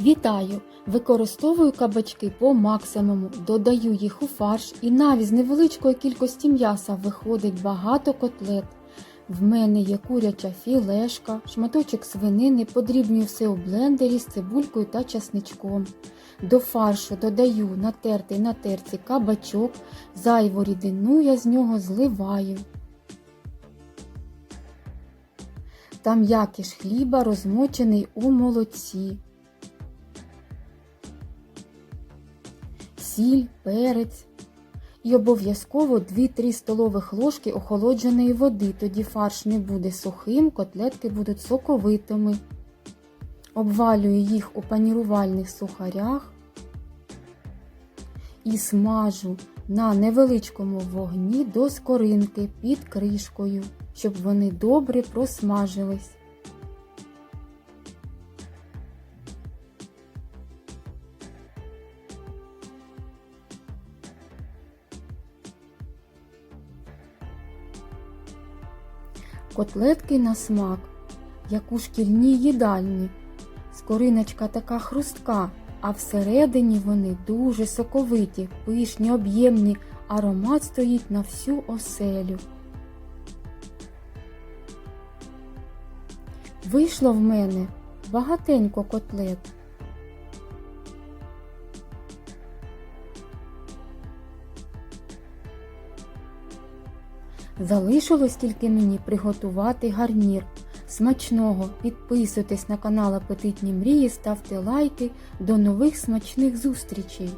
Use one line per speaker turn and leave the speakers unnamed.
Вітаю! Використовую кабачки по максимуму, додаю їх у фарш і навіть з невеличкої кількості м'яса виходить багато котлет. В мене є куряча філешка, шматочок свинини, подрібнюю все у блендері з цибулькою та часничком. До фаршу додаю натертий на терці кабачок, зайву рідину я з нього зливаю. Та м'якіш хліба розмочений у молоці. Сіль, перець і обов'язково 2-3 столових ложки охолодженої води, тоді фарш не буде сухим, котлетки будуть соковитими. Обвалюю їх у панірувальних сухарях і смажу на невеличкому вогні до скоринки під кришкою, щоб вони добре просмажились. Котлетки на смак, як у шкільній їдальні. Скориночка така хрустка, а всередині вони дуже соковиті, пишні, об'ємні, аромат стоїть на всю оселю. Вийшло в мене багатенько котлет. Залишилось тільки мені приготувати гарнір. Смачного! Підписуйтесь на канал Апетитні Мрії, ставте лайки. До нових смачних зустрічей!